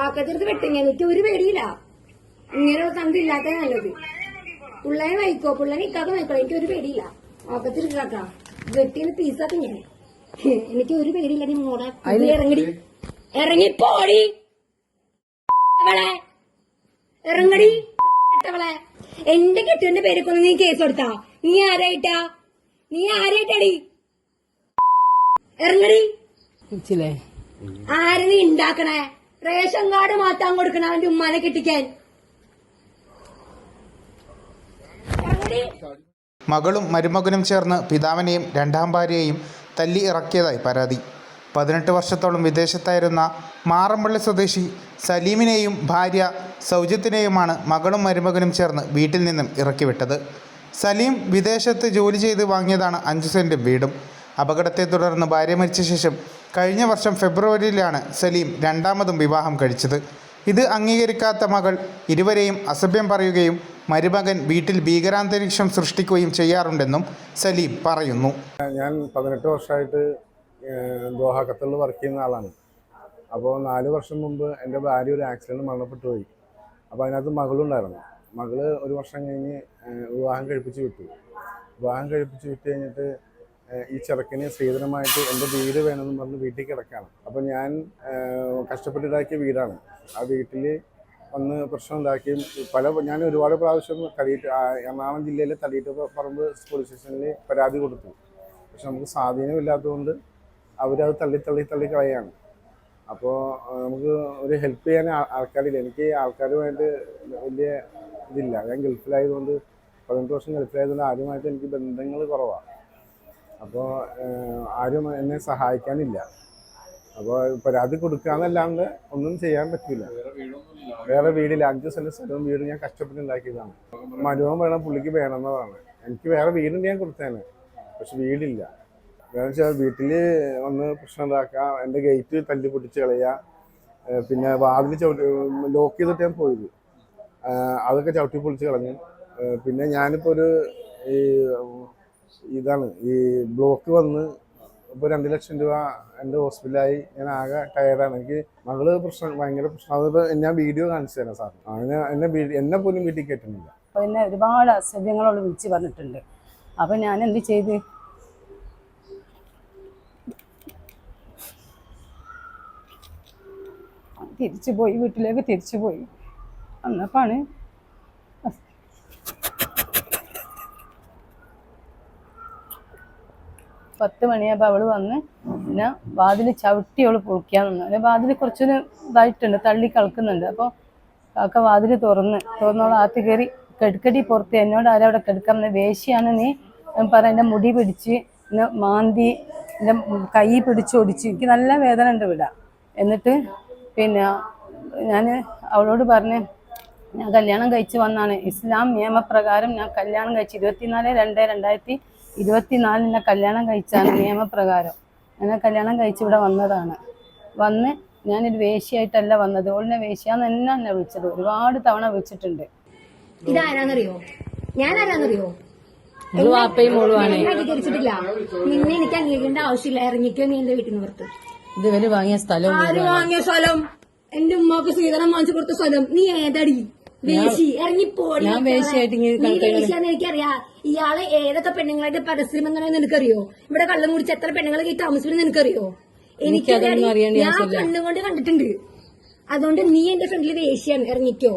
ആക്കത്തിരുത്ത് വെട്ടിങ്ങ എന്നിട്ട് ഒരു പേടിയില്ല. ഇങ്ങനെ ഒരു തന്ത് ഇല്ലാത്ത നല്ലത്. പിള്ളേനെ വഹിക്കോ പിള്ളേനെ ഇക്കാതെ വഹിക്കോ എനിക്ക് ഒരു പേടിയില്ല. ആക്കത്തിരുത്താക്ക വെട്ടിന് പീസാക്കി ഞാൻ. എനിക്ക് ഒരു പേടിയില്ല. നീ മോടെ ഇറങ്ങടി ഇറങ്ങി പോടി. അവളെ. ഇറങ്ങടി. എന്റെ കെട്ടിന്റെ പേരൊക്കെ നീ കേസ് കൊടുത്താ. നീ ആരായിട്ടാ? നീ ആരായിട്ടടി? ഇറങ്ങടി. ആര് നീ ഉണ്ടാക്കണേ റേഷൻ കാർഡ് മാറ്റാൻ കൊടുക്കണം അവന്റെ ഉമ്മാനെ കെട്ടിക്കാൻ. മകളും മരുമകനും ചേർന്ന് പിതാവിനെയും രണ്ടാം ഭാര്യയെയും തല്ലി ഇറക്കിയതായി പരാതി. പതിനെട്ട് വർഷത്തോളം വിദേശത്തായിരുന്ന മാറമ്പള്ളി സ്വദേശി സലീമിനെയും ഭാര്യ സൗജത്തിനെയുമാണ് മകളും മരുമകനും ചേർന്ന് വീട്ടിൽ നിന്നും ഇറക്കിവിട്ടത്. സലീം വിദേശത്ത് ജോലി ചെയ്ത് വാങ്ങിയതാണ് അഞ്ച് സെന്റ് വീടും. അപകടത്തെ തുടർന്ന് ഭാര്യ മരിച്ച ശേഷം കഴിഞ്ഞ വർഷം ഫെബ്രുവരിയിലാണ് സലീം രണ്ടാമതും വിവാഹം കഴിച്ചത്. ഇത് അംഗീകരിക്കാത്ത മകൾ ഇരുവരെയും അസഭ്യം പറയുകയും മരുമകൻ വീട്ടിൽ ഭീകരാന്തരീക്ഷം സൃഷ്ടിക്കുകയും ചെയ്യാറുണ്ടെന്നും സലീം പറയുന്നു. ഞാൻ പതിനെട്ട് വർഷമായിട്ട് ദോഹ ഖത്തറിൽ വർക്ക് ചെയ്യുന്ന ആളാണ്. അപ്പോൾ നാല് വർഷം മുമ്പ് എന്റെ ഭാര്യ ഒരു ആക്സിഡന്റ് മരണപ്പെട്ടു പോയി. അപ്പോൾ അതിനകത്ത് മകളുണ്ടായിരുന്നു. മകൾ ഒരു വർഷം കഴിഞ്ഞ് വിവാഹം കഴിപ്പിച്ച് വിട്ടു. വിവാഹം കഴിപ്പിച്ച് വിട്ട് കഴിഞ്ഞിട്ട് ഈ ചെറുക്കന് സ്ത്രീധനമായിട്ട് എന്റെ വീട് വേണമെന്ന് പറഞ്ഞ് വീട്ടിൽ കിടക്കുകയാണ്. അപ്പോൾ ഞാൻ കഷ്ടപ്പെട്ടുണ്ടാക്കിയ വീടാണ്. ആ വീട്ടിൽ വന്ന് പ്രശ്നം ഉണ്ടാക്കിയും പല ഞാൻ ഒരുപാട് പ്രാവശ്യം തടിയിട്ട് എറണാകുളം ജില്ലയിലെ തടിയിട്ട് പറമ്പ് പോലീസ് സ്റ്റേഷനിൽ പരാതി കൊടുത്തു. പക്ഷെ നമുക്ക് സ്വാധീനമില്ലാത്തതുകൊണ്ട് അവരത് തള്ളി തള്ളി തള്ളി കളയാണ്. അപ്പോൾ നമുക്ക് ഒരു ഹെൽപ്പ് ചെയ്യാൻ ആൾക്കാരില്ല. എനിക്ക് ആൾക്കാരുമായിട്ട് വലിയ ഇതില്ല. ഞാൻ ഗൾഫിലായതുകൊണ്ട് പതിനെട്ട് വർഷം ഗൾഫിലായതുകൊണ്ട് ആദ്യമായിട്ട് എനിക്ക് ബന്ധങ്ങൾ കുറവാണ്. അപ്പോൾ ആരും എന്നെ സഹായിക്കാനില്ല. അപ്പോൾ പരാതി കൊടുക്കാന്നല്ലാണ്ട് ഒന്നും ചെയ്യാൻ പറ്റില്ല വേറെ വീടില്ല. അഞ്ച് സെന്റ് സ്ഥലവും വീടും ഞാൻ കഷ്ടപ്പെട്ട് ഉണ്ടാക്കിയതാണ് മരുവൻ വേണം പുള്ളിക്ക് വേണമെന്നതാണ്. എനിക്ക് വേറെ വീടുണ്ട് ഞാൻ കൊടുത്തേനെ പക്ഷെ വീടില്ല. വേറെ വെച്ചാൽ വീട്ടിൽ വന്ന് പ്രശ്നം ഉണ്ടാക്കുക എന്റെ ഗേറ്റ് തല്ലി പൊട്ടിച്ച് കളയുക പിന്നെ വാതിൽ ചവിട്ടി ലോക്ക് ചെയ്തിട്ട് ഞാൻ പോയത്. അതൊക്കെ ചവിട്ടി പൊളിച്ച് കളഞ്ഞു. പിന്നെ ഞാനിപ്പോൾ ഒരു ഈ ഇതാണ്. ഈ ബ്ലോക്ക് വന്ന് ഇപ്പോൾ രണ്ട് ലക്ഷം രൂപ എന്റെ ഹോസ്പിറ്റലായി ഞാൻ ആകെ ടയർഡാണ് എനിക്ക് മകൾ പ്രശ്നം ഭയങ്കര പ്രശ്നം. അതിപ്പോൾ ഞാൻ വീഡിയോ കാണിച്ചു തരാം സാർ. അങ്ങനെ എന്നെ എന്നെ പോലും വീട്ടിൽ അപ്പോൾ എന്നെ ഒരുപാട് അസഭ്യങ്ങളോട് വിളിച്ച് പറഞ്ഞിട്ടുണ്ട്. അപ്പം ഞാൻ എന്ത് ചെയ്ത്? തിരിച്ചു പോയി വീട്ടിലേക്ക് തിരിച്ചു പോയി അന്നപ്പാണ് പത്ത് മണിയാകുമ്പോൾ അവൾ വന്ന് പിന്നെ വാതിൽ ചവിട്ടി അവൾ പൊളിക്കാൻ നിന്നു. അല്ലെ വാതിൽ കുറച്ചൊരു ഇതായിട്ടുണ്ട് തള്ളി കളക്കുന്നുണ്ട് അപ്പോൾ കാക്ക വാതിൽ തുറന്ന് തുറന്നോളം ആത്തി കയറി കെടുക്കടി പുറത്ത്. എന്നോട് ആരും അവിടെ കെടുക്കാൻ വേശ്യാണ് നീ. പറ എന്റെ മുടി പിടിച്ച് എന്നെ മാന്തി എന്റെ കൈ പിടിച്ച് ഒടിച്ച്. എനിക്ക് നല്ല വേദന ഉണ്ട് ഇവിടെ. എന്നിട്ട് പിന്നെ ഞാൻ അവളോട് പറഞ്ഞ് ഞാൻ കല്യാണം കഴിച്ച് വന്നാണ്. ഇസ്ലാം നിയമപ്രകാരം ഞാൻ കല്യാണം കഴിച്ച് ഇരുപത്തിനാല് രണ്ട് രണ്ടായിരത്തി ഇരുപത്തിനാലിനെ കല്യാണം കഴിച്ചാണ് നിയമപ്രകാരം. എന്നെ കല്യാണം കഴിച്ച് ഇവിടെ വന്നതാണ്. വന്ന് ഞാനൊരു വേശ്യയായിട്ടല്ല വന്നത്. ഓളിനെ വേശ്യാന്ന് തന്നെ എന്നെ വിളിച്ചത്. ഒരുപാട് തവണ വിളിച്ചിട്ടുണ്ട്. ഇതാരാന്നറിയോ? അംഗീകരിച്ചിട്ടില്ല നിന്നെ എനിക്ക് അംഗീകരിക്കേണ്ട ആവശ്യമില്ല. ഇറങ്ങിക്കോ നീ എന്റെ വീട്ടിൽ നിന്ന് പുറത്ത്. ഇത് വാങ്ങിയ സ്ഥലം ആര് വാങ്ങിയ സ്ഥലം? എന്റെ ഉമ്മാക്ക് സ്വീകരണം വാങ്ങിച്ചു കൊടുത്ത സ്ഥലം. നീ ഏതടി? വേശി ഇറങ്ങിപ്പോടി ഞാൻ ഇങ്ങനെ വേശിയാന്ന് എനിക്കറിയാം. ഇയാൾ ഏതൊക്കെ പെണ്ണുങ്ങളായിട്ട് പരസ്യം എങ്ങനെയാന്ന് നിനക്കറിയോ? ഇവിടെ കള്ളം കുടിച്ച് എത്ര പെണ്ണുങ്ങളെ ഈ താമസിക്കുന്നത് നിനക്കറിയോ? എനിക്ക് ഞാൻ കണ്ണുകൊണ്ട് കണ്ടിട്ടുണ്ട്. അതുകൊണ്ട് നീ എന്റെ ഫ്രണ്ടിൽ വേശിയാണ്. ഇറങ്ങിക്കോ.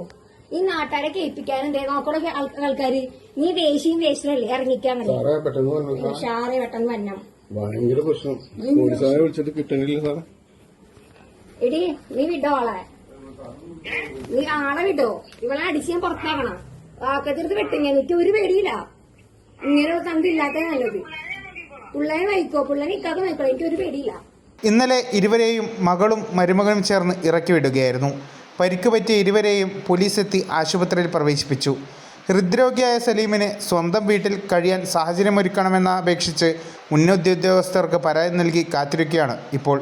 ഈ നാട്ടുകാരെ കേൾപ്പിക്കാനും ദേ നോക്കണ ആൾക്കാര്. നീ വേശിയും വേശിയല്ലേ പെട്ടെന്ന് പറഞ്ഞു ഷാറെ പെട്ടെന്ന് വന്നം ഭയങ്കര പ്രശ്നം. വിളിച്ചിട്ട് കിട്ടണില്ല സാറേ. എടി നീ വിടോളെ നീ ആളെ വിട്ടോ. ഇവളെ അടിച്ച് ഞാൻ പുറത്താക്കണം. ആക്കത്തിരുത്ത് വെട്ടിങ്ങ എനിക്ക് ഒരു പേടിയില്ല. ഇങ്ങനെ ഇല്ലാത്ത നല്ലത്. പിള്ളേരെ വഹിക്കോ? പിള്ളേരെ ഇക്കാക്ക വൈക്കോ എനിക്ക് ഒരു പേടിയില്ല. ഇന്നലെ ഇരുവരെയും മകളും മരുമകനും ചേർന്ന് ഇറക്കി വിടുകയായിരുന്നു. പരിക്ക് പറ്റിയ ഇരുവരെയും പോലീസ് എത്തി ആശുപത്രിയിൽ പ്രവേശിപ്പിച്ചു. ഹൃദ്രോഗിയായ സലീമിന് സ്വന്തം വീട്ടിൽ കഴിയാൻ സാഹചര്യമൊരുക്കണമെന്ന് അപേക്ഷിച്ച് ഉന്നതോദ്യോഗസ്ഥർക്ക് പരാതി നൽകി കാത്തിരിക്കുകയാണ് ഇപ്പോൾ.